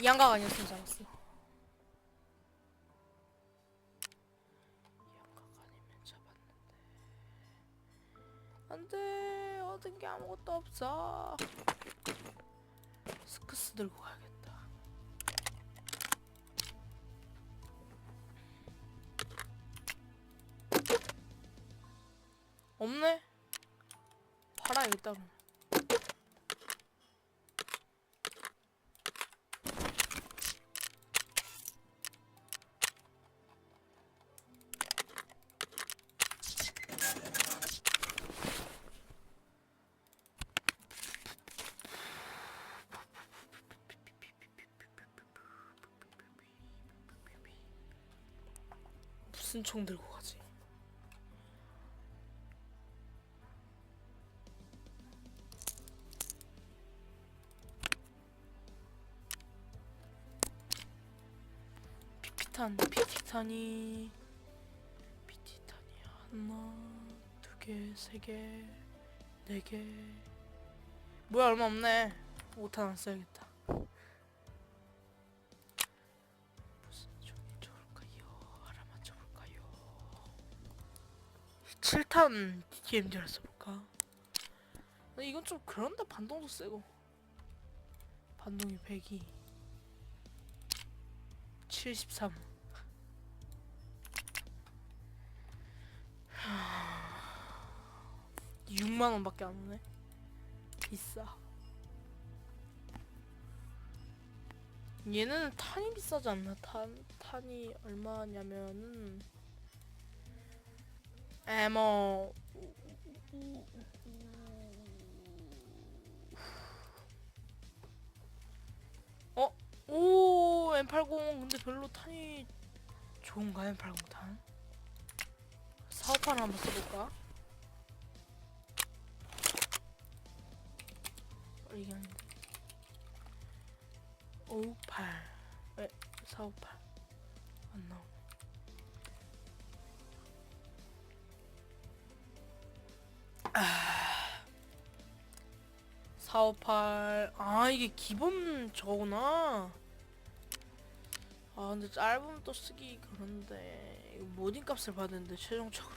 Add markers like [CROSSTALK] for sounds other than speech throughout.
이 양각 아니었으면 잡았어. 안돼 얻은 게 아무것도 없어. 스크스 들고 가야겠다. 없네. 팔아야겠다 무슨 총 들고 가지? 피피탄, 피티탄이, 피티탄이 하나, 두 개, 세 개, 네 개. 뭐야 얼마 없네. 5탄 안 써야겠다. 7탄 DMD를 써볼까? 근데 이건 좀 그런데 반동도 세고. 반동이 102 73 6만원 밖에 안 오네. 비싸. 얘는 탄이 비싸지 않나? 탄, 탄이 얼마냐면은 에모 어? 오 M80 근데 별로 탄이 좋은가 M80 탄? 사업판 한번 써볼까? 어, 이게 아닌데 558 에? 458 안 나오네 458. 아, 이게 기본 저구나. 아, 근데 짧으면 또 쓰기 그런데. 이거 모딩 값을 받는데, 최종적으로.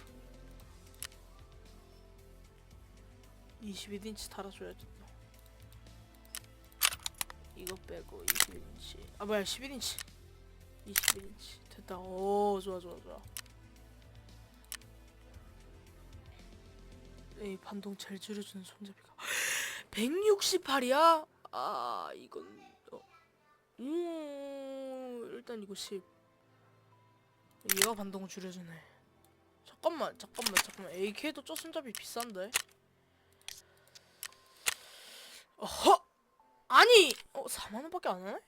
21인치 달아줘야지 또. 이거 빼고 21인치. 아, 뭐야, 11인치. 21인치. 됐다. 오, 좋아, 좋아, 좋아. 이 반동 제일 줄여주는 손잡이가. 168이야? 아 이건 어. 음 일단 이거 10 얘가 반동을 줄여주네. 잠깐만 잠깐만 잠깐만. AK도 저 손잡이 비싼데? 어허! 아니! 어 4만원밖에 안 하네?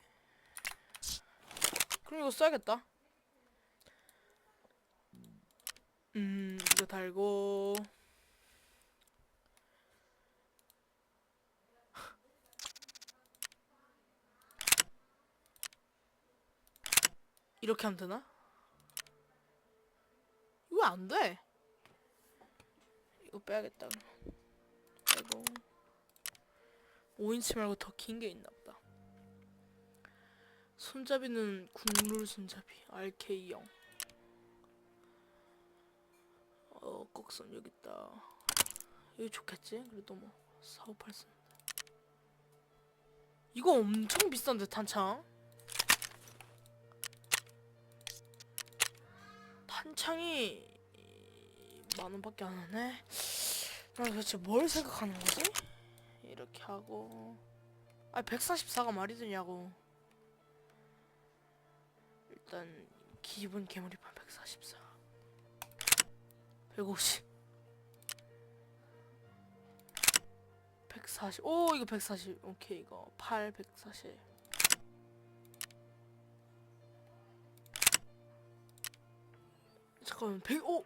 그럼 이거 써야겠다. 음 이거 달고 이렇게 하면 되나? 이거 안 돼. 이거 빼야겠다. 빼고 5인치 말고 더 긴 게 있나 보다. 손잡이는 국룰 손잡이 RK0. 어, 곡선 여기 있다. 여기 좋겠지? 그래도 뭐 458 쓰는데. 이거 엄청 비싼데 탄창? 탄창이 만 원밖에 안 하네. 난 도대체 뭘 생각하는 거지? 이렇게 하고 아 144가 말이 되냐고. 일단 기본 개머리판 144. 150. 140. 오 이거 140. 오케이 이거 8 140. 잠깐만 100 오!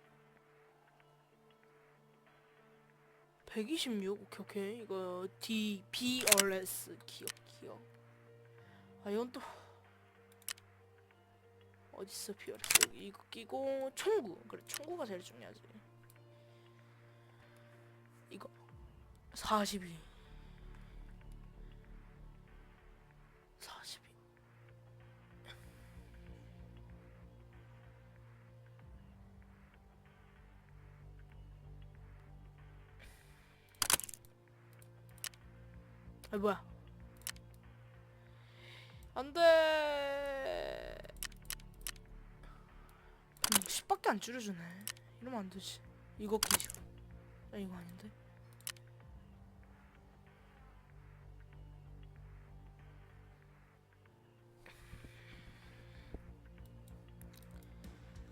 126 오케이 오케이. 이거 D B R S. 기억 기억. 아 이건 또 어딨어 B R S. 여기 이거 끼고 총구. 그래 총구가 제일 중요하지. 이거. 42 42 아 뭐야? 안돼. 10밖에 안 줄여주네. 이러면 안 되지. 이거 기시오 아 이거 아닌데?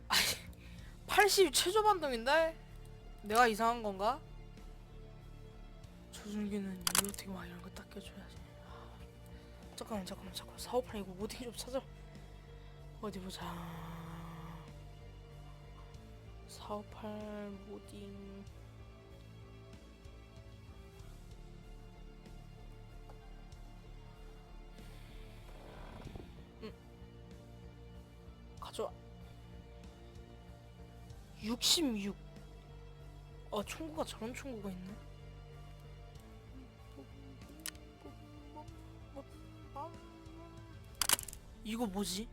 아이 80 최저 반동인데? 내가 이상한 건가? 조준기는 이로틱 막 이런 거 딱 껴줘야지. 아, 잠깐만 잠깐만 잠깐만. 458 이거 모딩 좀 찾아. 어디 보자. 458 모딩. 음. 가져와. 66 어, 총구가 저런 총구가 있네. 이거 뭐지?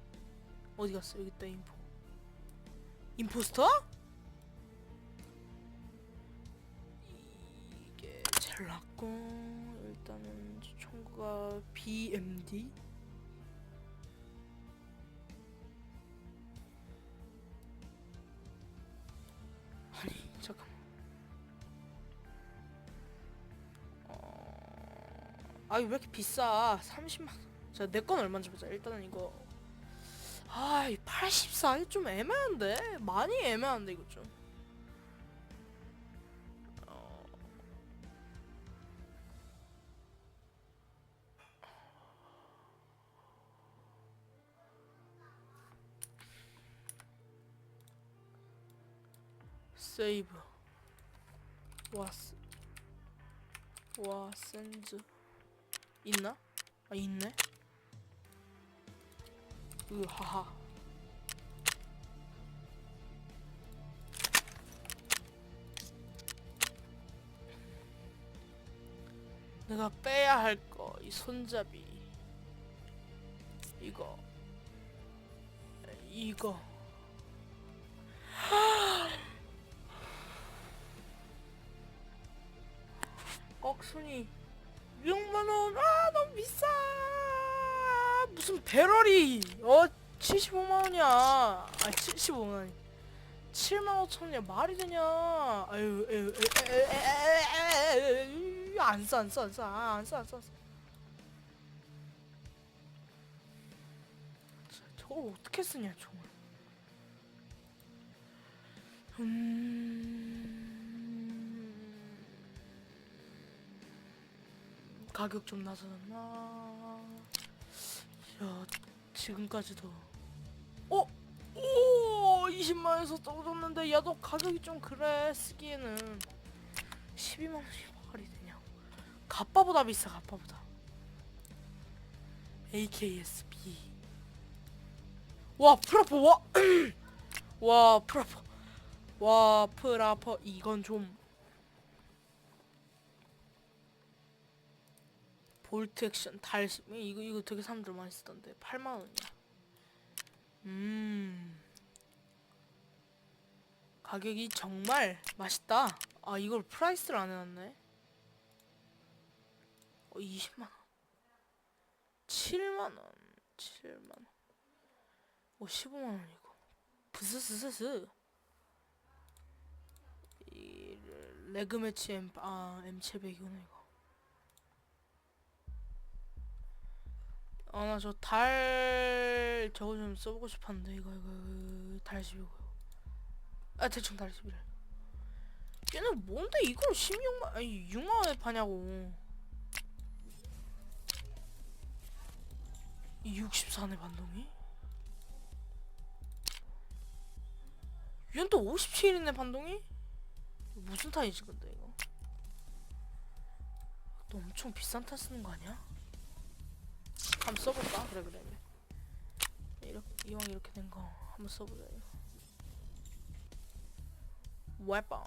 어디 갔어? 여기 있다 인포. 임포스터? 이게 제일 낫고 일단은 저 총구가 BMD. 아니 잠깐. 아이 왜 이렇게 비싸 30만 자 내 건 얼마인지 보자. 일단은 이거. 아이 84 이거 좀 애매한데? 많이 애매한데 이거 좀. 어... 세이브. 와스. 와센즈. 있나? 아 있네. 으 하하. 내가 빼야 할 거 이 손잡이 이거 이거 꺽순이 6만원 아 너무 비싸 무슨 배럴이 어 75만원이야 아 75만원이 7만 5천원이야 말이 되냐 아유 에휴 안써 안써안써안써안써 저걸 어떻게 쓰냐 저걸 음 가격 좀 낮아졌나? 야, 지금까지도. 어? 오! 20만원에서 떨어졌는데, 야, 너 가격이 좀 그래, 쓰기에는. 12만원이 말이 되냐? 가빠보다 비싸, 가빠보다. AKSB. 와, 프라포, 와! [CLEARS THROAT] 와, 프라포. 와, 프라포. 이건 좀. 볼트 액션 달심 이거 이거 되게 사람들 많이 쓰던데 8만 원이야. 음 가격이 정말 맛있다. 아 이걸 프라이스를 안 해놨네. 어 20만 원. 7만 원. 7만 원. 오 15만 원이고. 부스스스스. 이 레그 매치 M 아 M700이구나 이거. 아 나 저 달 저거 좀 써보고 싶었는데 이거 이거, 이거 달십이고 아 대충 달십이래. 얘는 뭔데 이걸 16만 아니 6만원에 파냐고. 이 64네 반동이? 얘는 또 57이네 반동이? 무슨 탄이지 근데 이거? 또 엄청 비싼 탄 쓰는 거 아니야? 한번 써볼까? 그래 그래 이렇게 이왕 이렇게 된 거 한번 써보자 이거. 웨폰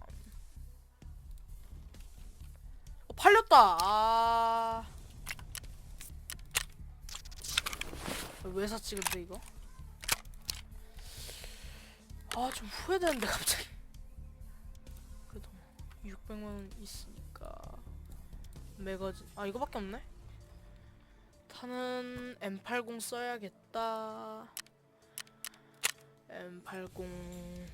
어, 팔렸다! 아... 왜 샀지 근데 이거? 아 좀 후회되는데 갑자기. 그래도 600만원 있으니까. 매거진. 아 이거밖에 없네 차는 M80 써야겠다. M80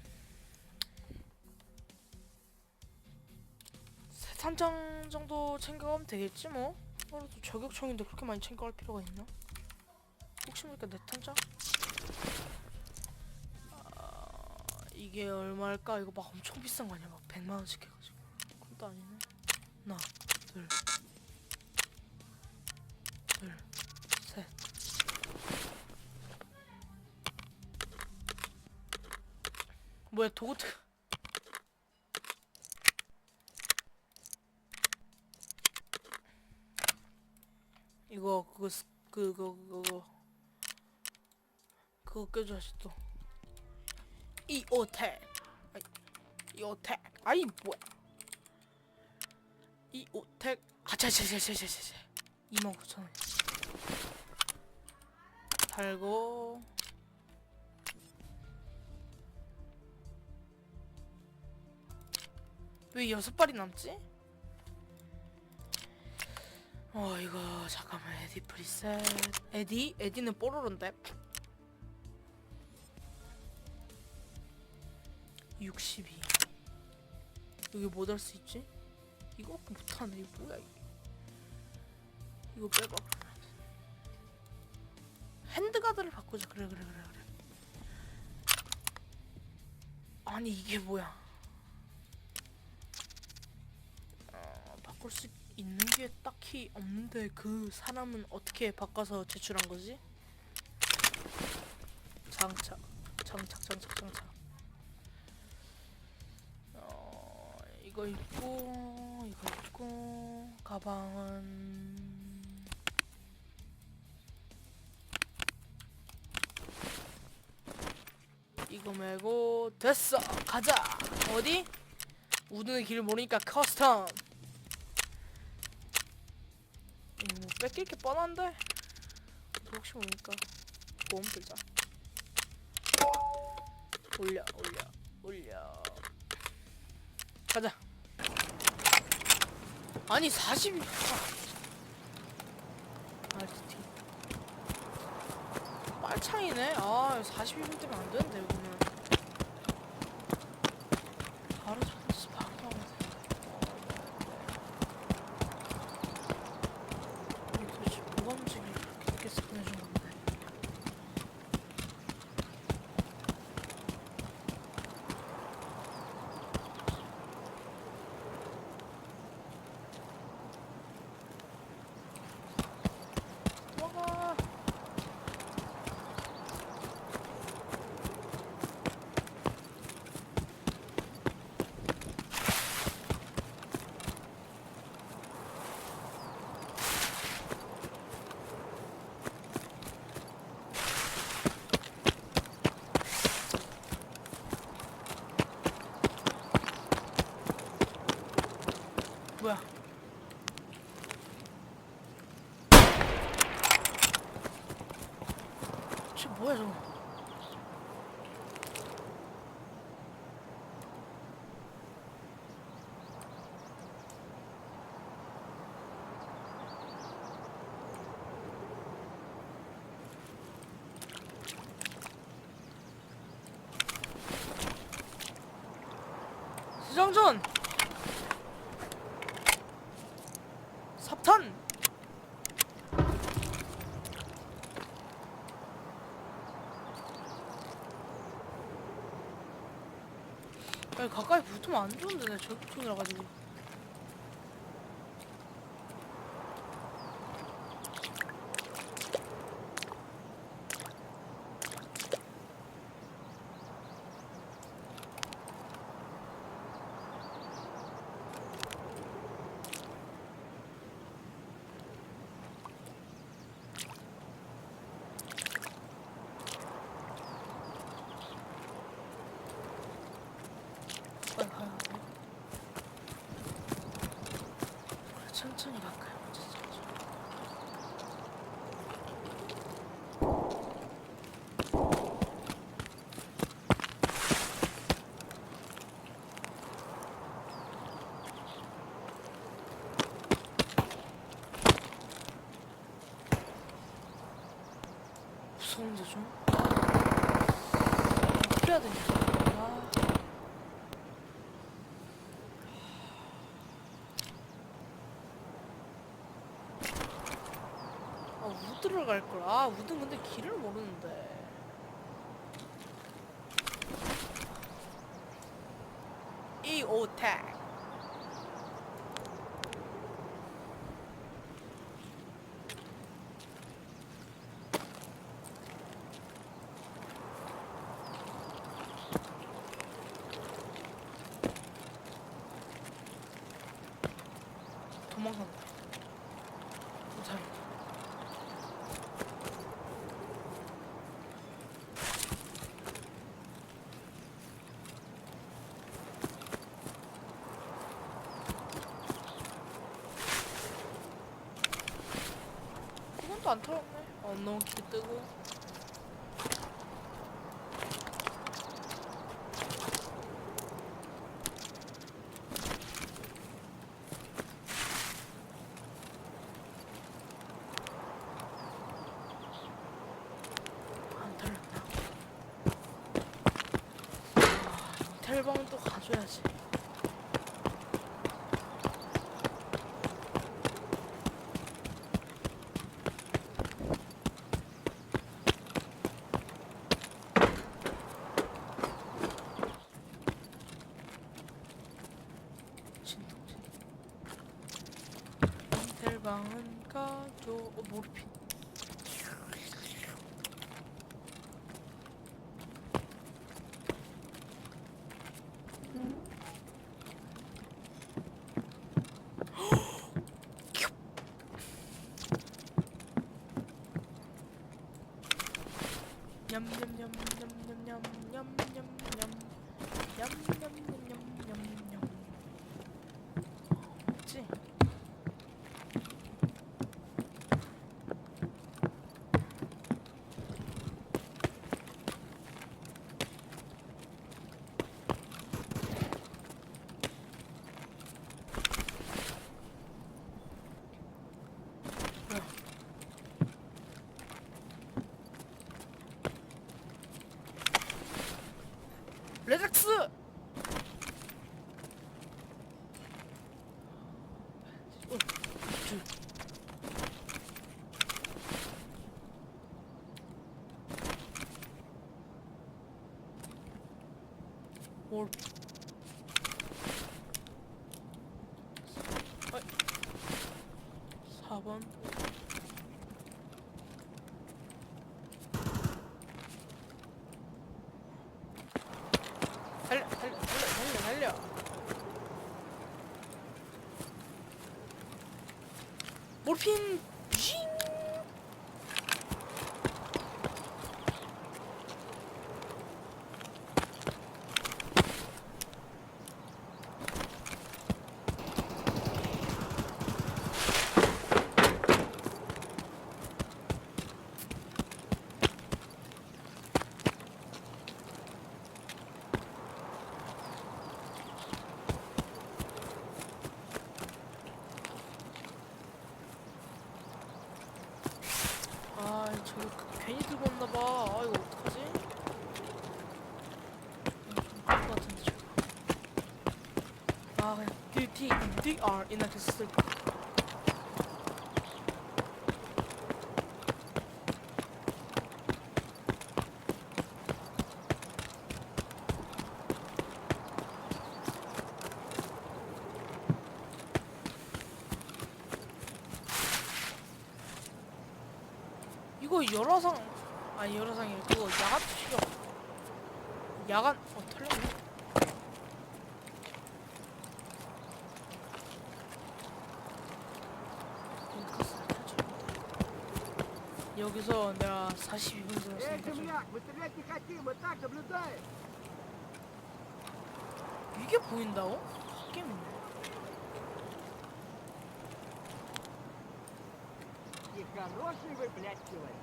세탄장 정도 챙겨가면 되겠지 뭐. 그래도 저격총인데 그렇게 많이 챙겨갈 필요가 있나? 혹시 모르니까 내 탄장? 아, 이게 얼마일까? 이거 막 엄청 비싼 거 아니야? 막 100만 원씩 해가지고. 그것도 아니네. 하나, 둘, 둘, 뭐야 도구트? 이거 그거 스- 그거 그거 그거 껴줘야지 또. 이 오텍. 아이, 이 오텍. 아이 뭐야? 이 오텍. 아차차차차차차. 29,000원. 달고 왜 여섯 발이 남지? 어 이거 잠깐만 에디 프리셋. 에디? 에디는 뽀로로인데? 62 여기 뭐 달 수 있지? 이거밖에 못하네. 이거 뭐야 이게? 이거 빼봐 핸드가드를 바꾸자. 그래 그래 그래 그래. 아니 이게 뭐야 바꿀 수 있는 게 딱히 없는데 그 사람은 어떻게 바꿔서 제출한 거지? 장착 장착 장착 장착. 어 이거 있고 이거 있고 가방은. 이거 메고 됐어. 가자. 어디? 우드의 길을 모르니까 커스텀 이거 뭐 뺏길 게 뻔한데? 혹시 모르니까 보험 들자. 올려 올려 올려. 가자. 아니 40이. 아 진짜. 빨창이네. 아 42분 때문에 안 되는데 여기는 바로 잡았어 바로 잡았어 이게 도대체 뭐가 움직이길래 그렇게 늦게 보내준 건데 도망가 뭐야? 쟤 뭐야 저거? 수정전 삽탄 야, 가까이 붙으면 안 좋은데 내 저격총이라 가지고 천천히 갈까요? 무서운데 좀? 아, 뿌려야 되니까. 우드를 갈 걸. 아 우드 근데 길을 모르는데. 이 오택. 도망간다. 잘. 이건 또 안 털었네. 어, 너무 기 뜨고. 안 털렸나? 아, 텔방은 또 가져야지. 주방은 가져 어 머리핀. 냠냠냠. 連絡すおっ 살려 살려 살려 살려 몰핀 They are inaczej sleep. 이거 열어상 아니 열어상이 그거 야간 시켜 야간 여기서 내가 42분 Эй, 들었으니까 좀 земляк, мы стрелять не хотим, мы так наблюдаем. 이게 보인다고? 게임이네 И хороший вы, блядь, человек.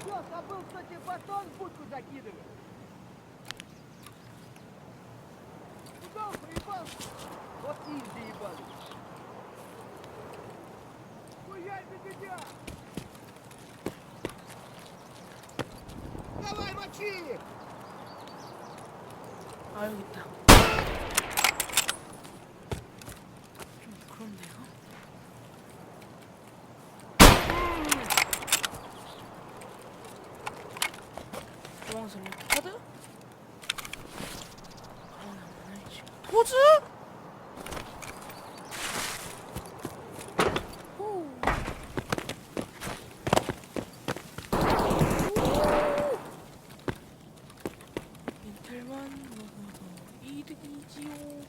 Все, забыл, что тебе батон в будку закидывать. 아 여기 있다. 좀 그런데요? 도망설려. 이득이지요.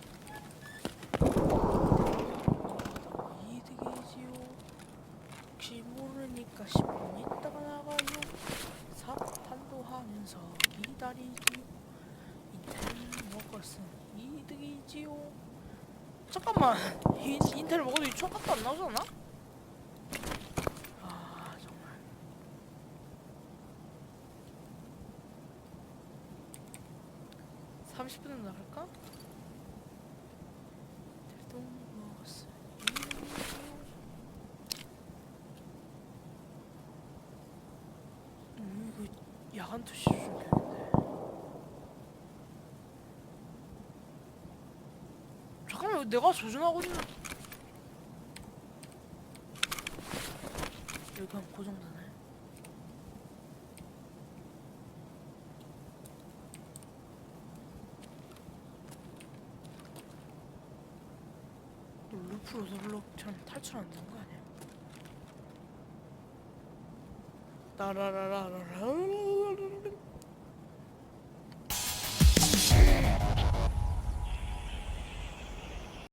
이득이지요. 혹시 모르니까 10분 있다가 나가요. 사탄도 하면서 기다리지요. 인텔 먹었으니 이득이지요. 잠깐만, 인, 인텔 먹어도 이 초값도 안 나오잖아? 아 정말. 삼십 분은 나갈까? 대동 먹었으니 음 이거 야간 투시 준비했는데 잠깐만 이거 내가 조준하고 있는 여기 한 고정되네 루프 로드블록처럼 탈출 안 되는 거 아니야? 따라라라라라